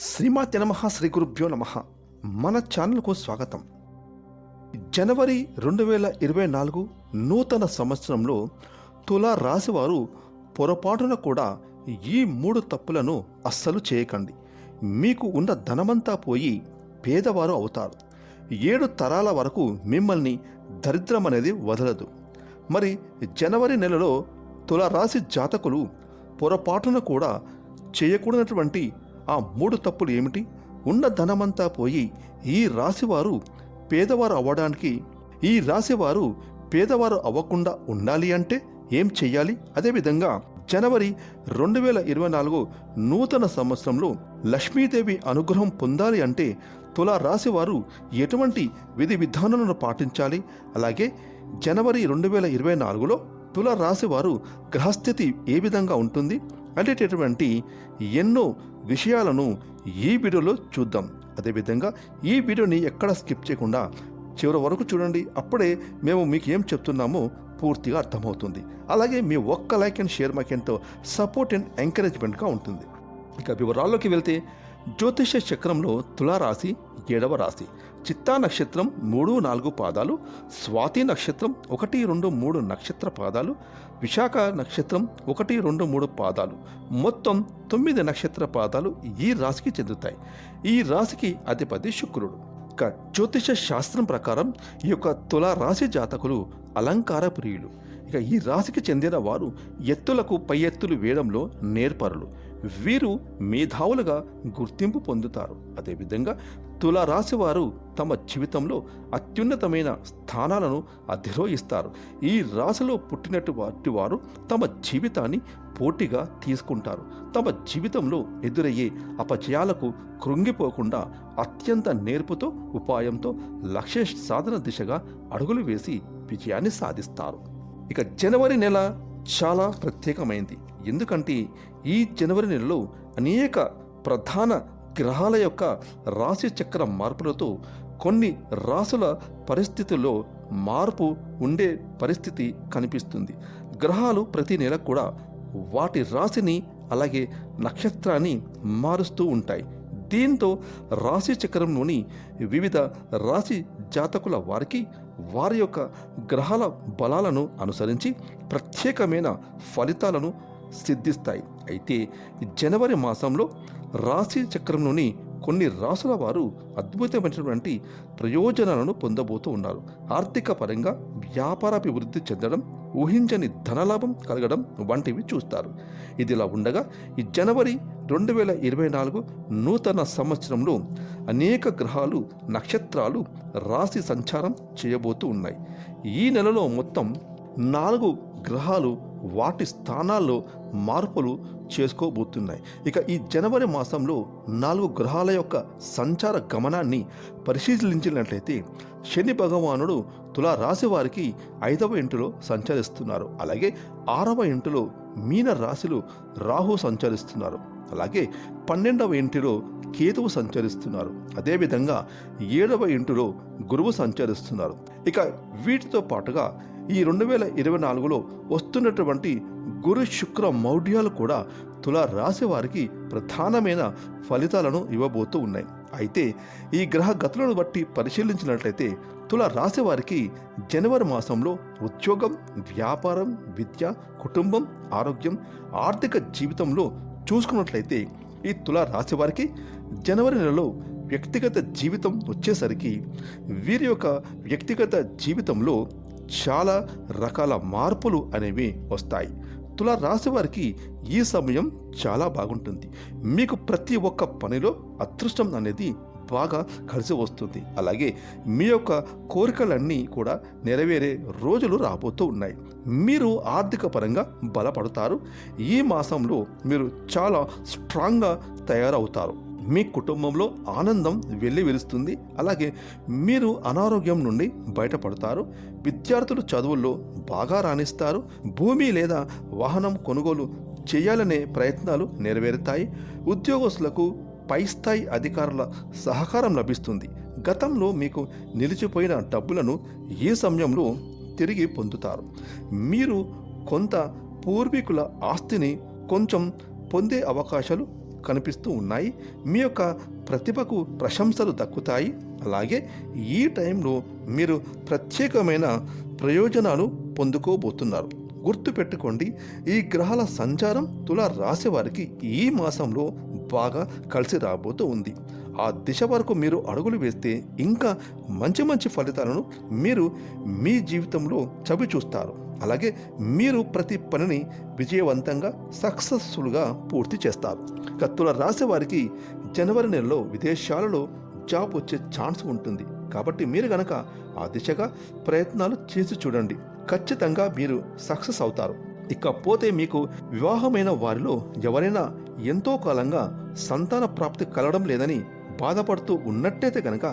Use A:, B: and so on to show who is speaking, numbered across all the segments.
A: శ్రీమాతి నమ శ్రీ గురుభ్యో నమ. మన ఛానల్కు స్వాగతం. జనవరి రెండు వేల ఇరవై నాలుగు నూతన సంవత్సరంలో తులా రాశివారు పొరపాటున కూడా ఈ మూడు తప్పులను అస్సలు చేయకండి. మీకు ఉన్న ధనమంతా పోయి పేదవారు అవుతారు. ఏడు తరాల వరకు మిమ్మల్ని దరిద్రం అనేది వదలదు. మరి జనవరి నెలలో తులారాశి జాతకులు పొరపాటున కూడా చేయకూడనటువంటి ఆ మూడు తప్పులు ఏమిటి? ఉన్న ధనమంతా పోయి ఈ రాశివారు పేదవారు అవ్వడానికి ఈ రాశివారు పేదవారు అవ్వకుండా ఉండాలి అంటే ఏం చెయ్యాలి? అదేవిధంగా జనవరి రెండు వేల ఇరవై నాలుగు నూతన సంవత్సరంలో లక్ష్మీదేవి అనుగ్రహం పొందాలి అంటే తులా రాశి వారు ఎటువంటి విధి విధానాలను పాటించాలి? అలాగే జనవరి రెండు వేల ఇరవై నాలుగులో తుల రాశి వారు గ్రహస్థితి ఏ విధంగా ఉంటుంది? అనేటటువంటి ఎన్నో విషయాలను ఈ వీడియోలో చూద్దాం. అదేవిధంగా ఈ వీడియోని ఎక్కడ స్కిప్ చేయకుండా చివరి వరకు చూడండి. అప్పుడే మేము మీకు ఏం చెప్తున్నామో పూర్తిగా అర్థమవుతుంది. అలాగే మీ ఒక్క లైక్ అండ్ షేర్ మాకు ఎంతో సపోర్ట్ అండ్ ఎంకరేజ్మెంట్గా ఉంటుంది. ఇక వివరాల్లోకి వెళ్తే జ్యోతిష చక్రంలో తులారాశి ఏడవ రాశి. చిత్తా నక్షత్రం మూడు నాలుగు పాదాలు. స్వాతి నక్షత్రం ఒకటి రెండు మూడు నక్షత్ర పాదాలు. విశాఖ నక్షత్రం ఒకటి రెండు మూడు పాదాలు. మొత్తం తొమ్మిది నక్షత్ర పాదాలు ఈ రాశికి చెందుతాయి. ఈ రాశికి అధిపతి శుక్రుడు. ఇక జ్యోతిష శాస్త్రం ప్రకారం ఈ యొక్క తులా రాశి జాతకులు అలంకార ప్రియులు. ఇక ఈ రాశికి చెందిన వారు ఎత్తులకు పై ఎత్తులు వేయడంలో నేర్పరులు. వీరు మేధావులుగా గుర్తింపు పొందుతారు. అదేవిధంగా తులారాశి వారు తమ జీవితంలో అత్యున్నతమైన స్థానాలను అధిరోహిస్తారు. ఈ రాశిలో పుట్టినటువంటి వారు తమ జీవితాన్ని పోటీగా తీసుకుంటారు. తమ జీవితంలో ఎదురయ్యే అపజయాలకు కృంగిపోకుండా అత్యంత నేర్పుతో ఉపాయంతో లక్ష్య సాధన దిశగా అడుగులు వేసి విజయాన్ని సాధిస్తారు. ఇక జనవరి నెల చాలా ప్రత్యేకమైంది. ఎందుకంటే ఈ జనవరి నెలలో అనేక ప్రధాన గ్రహాల యొక్క రాశి చక్ర మార్పులతో కొన్ని రాసుల పరిస్థితుల్లో మార్పు ఉండే పరిస్థితి కనిపిస్తుంది. గ్రహాలు ప్రతి నెల కూడా వాటి రాశిని అలాగే నక్షత్రాన్ని మారుస్తూ ఉంటాయి. దీంతో రాశి చక్రంలోని వివిధ రాశి జాతకుల వారికి వారి యొక్క గ్రహాల బలాలను అనుసరించి ప్రత్యేకమైన ఫలితాలను సిద్ధిస్తాయి. అయితే జనవరి మాసంలో రాశి చక్రంలోని కొన్ని రాసుల వారు అద్భుతమైనటువంటి ప్రయోజనాలను పొందబోతూ ఉన్నారు. ఆర్థిక పరంగా వ్యాపారాభివృద్ధి చెందడం ఊహించని ధనలాభం కలగడం వంటివి చూస్తారు. ఇదిలా ఉండగా ఈ జనవరి రెండు వేల ఇరవై నాలుగు నూతన సంవత్సరంలో అనేక గ్రహాలు నక్షత్రాలు రాశి సంచారం చేయబోతూ ఉన్నాయి. ఈ నెలలో మొత్తం నాలుగు గ్రహాలు వాటి స్థానాల్లో మార్పులు చేసుకోబోతున్నాయి. ఇక ఈ జనవరి మాసంలో నాలుగు గ్రహాల యొక్క సంచార గమనాన్ని పరిశీలించినట్లయితే శని భగవానుడు తులా రాశి వారికి ఐదవ ఇంటిలో సంచరిస్తున్నారు. అలాగే ఆరవ ఇంటిలో మీన రాశిలో రాహు సంచరిస్తున్నారు. అలాగే పన్నెండవ ఇంటిలో కేతువు సంచరిస్తున్నారు. అదేవిధంగా ఏడవ ఇంటిలో గురువు సంచరిస్తున్నారు. ఇక వీటితో పాటుగా ఈ రెండు వేల ఇరవై నాలుగులో వస్తున్నటువంటి గురు శుక్ర మౌఢ్యాలు కూడా తులా రాశి వారికి ప్రధానమైన ఫలితాలను ఇవ్వబోతూ ఉన్నాయి. అయితే ఈ గ్రహ గతులను బట్టి పరిశీలించినట్లయితే తుల రాశివారికి జనవరి మాసంలో ఉద్యోగం వ్యాపారం విద్య కుటుంబం ఆరోగ్యం ఆర్థిక జీవితంలో చూసుకున్నట్లయితే ఈ తుల రాశివారికి జనవరి నెలలో వ్యక్తిగత జీవితం వచ్చేసరికి వీరి యొక్క వ్యక్తిగత జీవితంలో చాలా రకాల మార్పులు అనేవి వస్తాయి. తుల రాశి వారికి ఈ సమయం చాలా బాగుంటుంది. మీకు ప్రతి ఒక్క పనిలో అదృష్టం అనేది బాగా కలిసి వస్తుంది. అలాగే మీ యొక్క కోరికలన్నీ కూడా నెరవేరే రోజులు రాబోతూ ఉన్నాయి. మీరు ఆర్థిక పరంగా బలపడతారు. ఈ మాసంలో మీరు చాలా స్ట్రాంగ్గా తయారవుతారు. మీ కుటుంబంలో ఆనందం వెళ్ళి వెలుస్తుంది. అలాగే మీరు అనారోగ్యం నుండి బయటపడతారు. విద్యార్థులు చదువుల్లో బాగా రాణిస్తారు. భూమి లేదా వాహనం కొనుగోలు చేయాలనే ప్రయత్నాలు నెరవేరుతాయి. ఉద్యోగస్తులకు పై స్థాయి అధికారుల సహకారం లభిస్తుంది. గతంలో మీకు నిలిచిపోయిన డబ్బులను ఈ సమయంలో తిరిగి పొందుతారు. మీరు కొంత పూర్వీకుల ఆస్తిని కొంచెం పొందే అవకాశాలు కనిపిస్తూ ఉన్నాయి. మీ యొక్క ప్రతిభకు ప్రశంసలు దక్కుతాయి. అలాగే ఈ టైంలో మీరు ప్రత్యేకమైన ప్రయోజనాలు పొందుకోబోతున్నారు. గుర్తుపెట్టుకోండి ఈ గ్రహాల సంచారం తుల రాశి వారికి ఈ మాసంలో బాగా కలిసి రాబోతూ ఉంది. ఆ దిశ వరకు మీరు అడుగులు వేస్తే ఇంకా మంచి మంచి ఫలితాలను మీరు మీ జీవితంలో చవి చూస్తారు. అలాగే మీరు ప్రతి పనిని విజయవంతంగా సక్సెస్ఫుల్గా పూర్తి చేస్తారు. కత్తుల తుల రాశి వారికి జనవరి నెలలో విదేశాలలో జాబ్ వచ్చే ఛాన్స్ ఉంటుంది. కాబట్టి మీరు గనక ఆ దిశగా ప్రయత్నాలు చేసి చూడండి. ఖచ్చితంగా మీరు సక్సెస్ అవుతారు. ఇకపోతే మీకు వివాహమైన వారిలో ఎవరైనా ఎంతో కాలంగా సంతాన ప్రాప్తి కలగడం లేదని బాధపడుతూ ఉన్నట్టయితే కనుక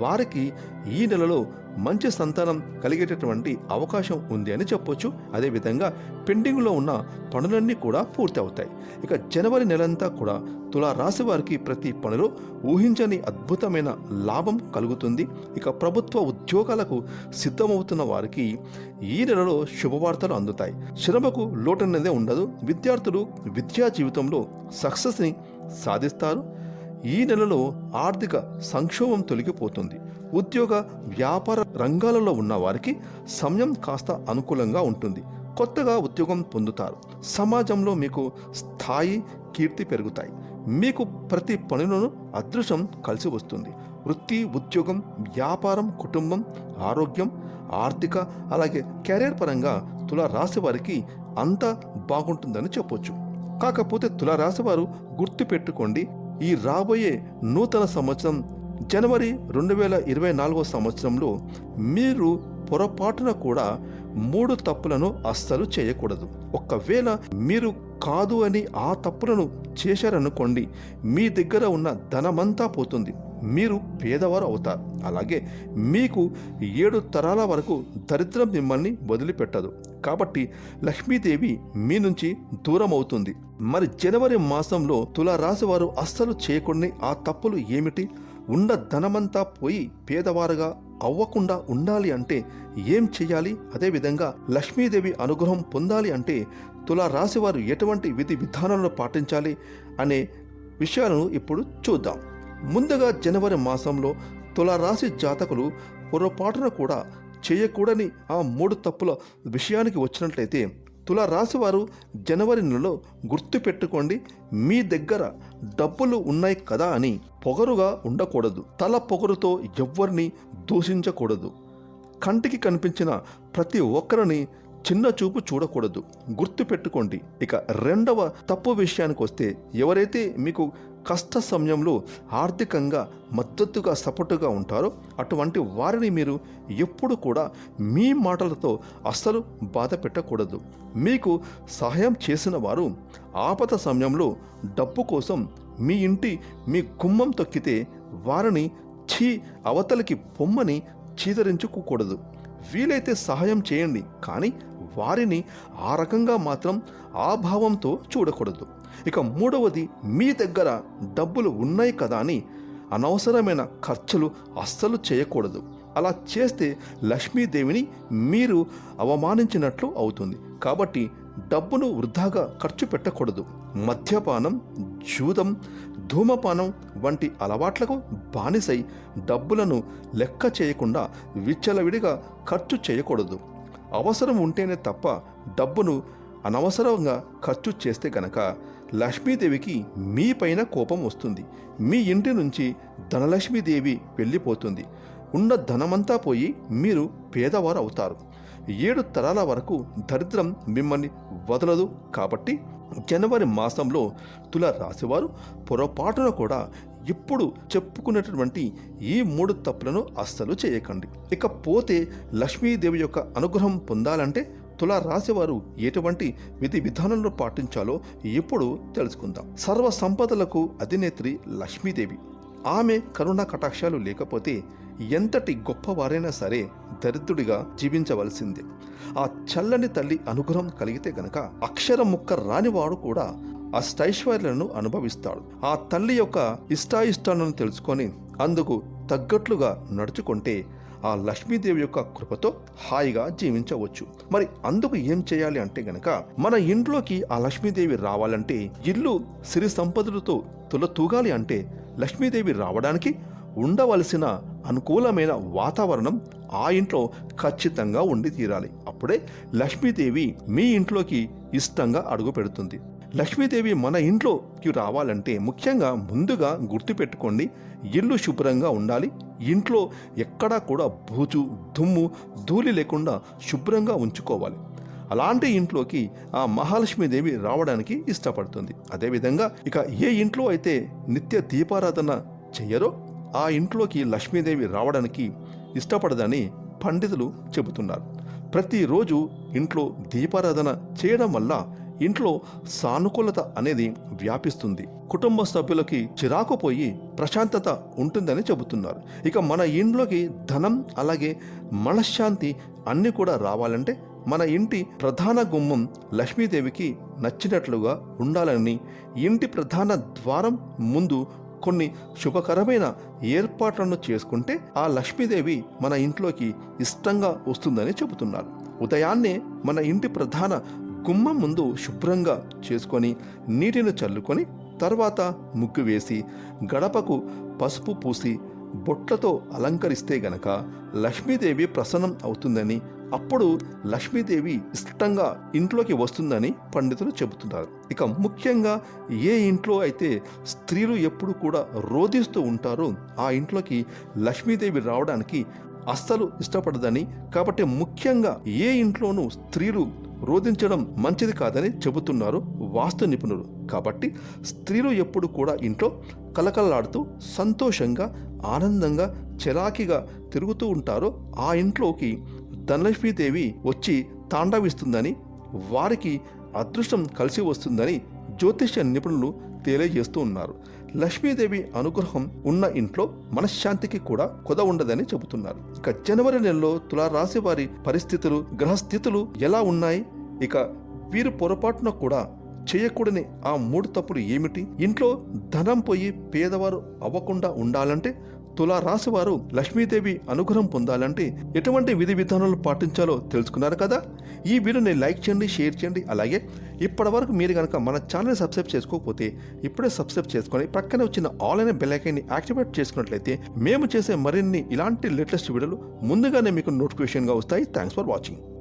A: వారికి ఈ నెలలో మంచి సంతానం కలిగేటటువంటి అవకాశం ఉంది అని చెప్పొచ్చు. అదేవిధంగా పెండింగ్లో ఉన్న పనులన్నీ కూడా పూర్తి అవుతాయి. ఇక జనవరి నెలంతా కూడా తులా రాశి వారికి ప్రతి పనిలో ఊహించని అద్భుతమైన లాభం కలుగుతుంది. ఇక ప్రభుత్వ ఉద్యోగాలకు సిద్ధమవుతున్న వారికి ఈ నెలలో శుభవార్తలు అందుతాయి. శ్రమకు లోటన్నదే ఉండదు. విద్యార్థులు విద్యా జీవితంలో సక్సెస్ని సాధిస్తారు. ఈ నెలలో ఆర్థిక సంక్షోభం తొలగిపోతుంది. ఉద్యోగ వ్యాపార రంగాలలో ఉన్న వారికి సమయం కాస్త అనుకూలంగా ఉంటుంది. కొత్తగా ఉద్యోగం పొందుతారు. సమాజంలో మీకు స్థాయి కీర్తి పెరుగుతాయి. మీకు ప్రతి పనిలోనూ అదృష్టం కలిసి వస్తుంది. వృత్తి ఉద్యోగం వ్యాపారం కుటుంబం ఆరోగ్యం ఆర్థిక అలాగే కెరీర్ పరంగా తుల రాశి వారికి అంతా బాగుంటుందని చెప్పొచ్చు. కాకపోతే తుల రాశి వారు గుర్తుపెట్టుకోండి ఈ రాబోయే నూతన సంవత్సరం జనవరి రెండు వేల ఇరవై నాలుగో సంవత్సరంలో మీరు పొరపాటున కూడా మూడు తప్పులను అస్సలు చేయకూడదు. ఒకవేళ మీరు కాదు అని ఆ తప్పులను చేశారనుకోండి మీ దగ్గర ఉన్న ధనమంతా పోతుంది. మీరు పేదవారు అవుతారు. అలాగే మీకు ఏడు తరాల వరకు దరిద్రం మిమ్మల్ని వదిలిపెట్టదు. కాబట్టి లక్ష్మీదేవి మీ నుంచి దూరం అవుతుంది మరి జనవరి మాసంలో తులారాశి వారు అస్సలు చేయకుండా ఆ తప్పులు ఏమిటి? ఉన్న ధనమంతా పోయి పేదవారుగా అవ్వకుండా ఉండాలి అంటే ఏం చేయాలి? అదేవిధంగా లక్ష్మీదేవి అనుగ్రహం పొందాలి అంటే తులారాశివారు వారు ఎటువంటి విధి విధానాలను పాటించాలి? అనే విషయాలను ఇప్పుడు చూద్దాం. ముందుగా జనవరి మాసంలో తులారాశి జాతకులు పొరపాటున కూడా చేయకూడని ఆ మూడు తప్పుల విషయానికి వచ్చినట్లయితే తులారాశి వారు జనవరి నెలలో గుర్తుపెట్టుకోండి మీ దగ్గర డబ్బులు ఉన్నాయి కదా అని పొగరుగా ఉండకూడదు. తల పొగరుతో ఎవ్వరిని దూషించకూడదు. కంటికి కనిపించిన ప్రతి ఒక్కరిని చిన్న చూపు చూడకూడదు. గుర్తుపెట్టుకోండి. ఇక రెండవ తప్పు విషయానికి వస్తే ఎవరైతే మీకు కష్ట సమయంలో ఆర్థికంగా మద్దతుగా సపోర్టుగా ఉంటారో అటువంటి వారిని మీరు ఎప్పుడు కూడా మీ మాటలతో అస్సలు బాధ పెట్టకూడదు. మీకు సహాయం చేసిన వారు ఆపద సమయంలో డబ్బు కోసం మీ ఇంటి మీ గుమ్మం తొక్కితే వారిని ఛీ అవతలికి పొమ్మని చీదరించుకోకూడదు. వీలైతే సహాయం చేయండి కానీ వారిని ఆ రకంగా మాత్రం ఆ భావంతో చూడకూడదు. ఇక మూడవది మీ దగ్గర డబ్బులు ఉన్నాయి కదా అని అనవసరమైన ఖర్చులు అస్సలు చేయకూడదు. అలా చేస్తే లక్ష్మీదేవిని మీరు అవమానించినట్లు అవుతుంది. కాబట్టి డబ్బును వృధాగా ఖర్చు పెట్టకూడదు. మద్యపానం జూదం ధూమపానం వంటి అలవాట్లకు బానిసై డబ్బులను లెక్క చేయకుండా విచ్చలవిడిగా ఖర్చు చేయకూడదు. అవసరం ఉంటేనే తప్ప డబ్బును అనవసరంగా ఖర్చు చేస్తే గనక లక్ష్మీదేవికి మీపైన కోపం వస్తుంది. మీ ఇంటి నుంచి ధనలక్ష్మీదేవి వెళ్ళిపోతుంది. ఉన్న ధనమంతా పోయి మీరు పేదవారు అవుతారు. ఏడు తరాల వరకు దరిద్రం మిమ్మల్ని వదలదు కాబట్టి జనవరి మాసంలో తుల రాశివారు పొరపాటున కూడా ఇప్పుడు చెప్పుకున్నటువంటి ఈ మూడు తప్పులను అస్సలు చేయకండి. ఇకపోతే లక్ష్మీదేవి యొక్క అనుగ్రహం పొందాలంటే తుల రాశివారు ఎటువంటి విధి విధానంలో పాటించాలో ఇప్పుడు తెలుసుకుందాం. సర్వ సంపదలకు అధినేత్రి లక్ష్మీదేవి. ఆమె కరుణ కటాక్షాలు లేకపోతే ఎంతటి గొప్పవారైనా సరే దరిద్రుడిగా జీవించవలసిందే. ఆ చల్లని తల్లి అనుగ్రహం కలిగితే గనక అక్షరం ముక్క రానివాడు కూడా అష్టైశ్వర్యాలను అనుభవిస్తాడు. ఆ తల్లి యొక్క ఇష్టాయిష్టాలను తెలుసుకొని అందుకు తగ్గట్లుగా నడుచుకుంటే ఆ లక్ష్మీదేవి యొక్క కృపతో హాయిగా జీవించవచ్చు. మరి అందుకు ఏం చేయాలి అంటే గనక మన ఇంట్లోకి ఆ లక్ష్మీదేవి రావాలంటే ఇల్లు సిరి సంపదలతో తుల తూగాలి అంటే లక్ష్మీదేవి రావడానికి ఉండవలసిన అనుకూలమైన వాతావరణం ఆ ఇంట్లో ఖచ్చితంగా ఉండి తీరాలి. అప్పుడే లక్ష్మీదేవి మీ ఇంట్లోకి ఇష్టంగా అడుగు పెడుతుంది. లక్ష్మీదేవి మన ఇంట్లోకి రావాలంటే ముఖ్యంగా ముందుగా గుర్తుపెట్టుకోండి ఇల్లు శుభ్రంగా ఉండాలి ఇంట్లో ఎక్కడా కూడా బూజు దుమ్ము ధూళి లేకుండా శుభ్రంగా ఉంచుకోవాలి. అలాంటి ఇంట్లోకి ఆ మహాలక్ష్మీదేవి రావడానికి ఇష్టపడుతుంది. అదేవిధంగా ఇక ఏ ఇంట్లో అయితే నిత్య దీపారాధన చెయ్యరో ఆ ఇంట్లోకి లక్ష్మీదేవి రావడానికి ఇష్టపడదని పండితులు చెబుతున్నారు. ప్రతిరోజు ఇంట్లో దీపారాధన చేయడం వల్ల ఇంట్లో సానుకూలత అనేది వ్యాపిస్తుంది. కుటుంబ సభ్యులకి చిరాకు పోయి ప్రశాంతత ఉంటుందని చెబుతున్నారు. ఇక మన ఇంట్లోకి ధనం అలాగే మనశ్శాంతి అన్నీ కూడా రావాలంటే మన ఇంటి ప్రధాన గుమ్మం లక్ష్మీదేవికి నచ్చినట్లుగా ఉండాలని ఇంటి ప్రధాన ద్వారం ముందు కొన్ని శుభకరమైన ఏర్పాట్లను చేసుకుంటే ఆ లక్ష్మీదేవి మన ఇంట్లోకి ఇష్టంగా వస్తుందని చెబుతున్నారు. ఉదయాన్నే మన ఇంటి ప్రధాన కుమ్మం ముందు శుభ్రంగా చేసుకొని నీటిని చల్లుకొని తర్వాత ముగ్గు వేసి గడపకు పసుపు పూసి బొట్లతో అలంకరిస్తే గనక లక్ష్మీదేవి ప్రసన్నం అవుతుందని అప్పుడు లక్ష్మీదేవి ఇష్టంగా ఇంట్లోకి వస్తుందని పండితులు చెబుతున్నారు. ఇక ముఖ్యంగా ఏ ఇంట్లో అయితే స్త్రీలు ఎప్పుడు కూడా రోధిస్తూ ఉంటారో ఆ ఇంట్లోకి లక్ష్మీదేవి రావడానికి అస్సలు ఇష్టపడదని కాబట్టి ముఖ్యంగా ఏ ఇంట్లోనూ స్త్రీలు రోధించడం మంచిది కాదని చెబుతున్నారు వాస్తు నిపుణులు. కాబట్టి స్త్రీలు ఎప్పుడు కూడా ఇంట్లో కలకలలాడుతూ సంతోషంగా ఆనందంగా చెలాకిగా తిరుగుతూ ఉంటారో ఆ ఇంట్లోకి ధనలక్ష్మీదేవి వచ్చి తాండవిస్తుందని వారికి అదృష్టం కలిసి వస్తుందని జ్యోతిష్య నిపుణులు తెలియజేస్తూ ఉన్నారు. లక్ష్మీదేవి అనుగ్రహం ఉన్న ఇంట్లో మనశ్శాంతికి కూడా కొద ఉండదని చెబుతున్నారు. ఇక జనవరి నెలలో తులారాశి వారి పరిస్థితులు గ్రహస్థితులు ఎలా ఉన్నాయి? ఇక వీరు పొరపాటున కూడా చేయకూడని ఆ మూడు తప్పులు ఏమిటి? ఇంట్లో ధనం పోయి పేదవారు అవ్వకుండా ఉండాలంటే తులా వారు లక్ష్మీదేవి అనుగ్రహం పొందాలంటే ఎటువంటి విధి విధానాలు పాటించాలో తెలుసుకున్నారు కదా? ఈ వీడియోని లైక్ చేయండి షేర్ చేయండి. అలాగే ఇప్పటి వరకు మీరు కనుక మన ఛానల్ సబ్స్క్రైబ్ చేసుకోకపోతే ఇప్పుడే సబ్స్క్రైబ్ చేసుకొని పక్కనే వచ్చిన ఆల్ అనే బెల్ యాక్టివేట్ చేసుకున్నట్లయితే మేము చేసే మరిన్ని ఇలాంటి లేటెస్ట్ వీడియోలు ముందుగానే మీకు నోటిఫికేషన్గా వస్తాయి. Thanks for watching.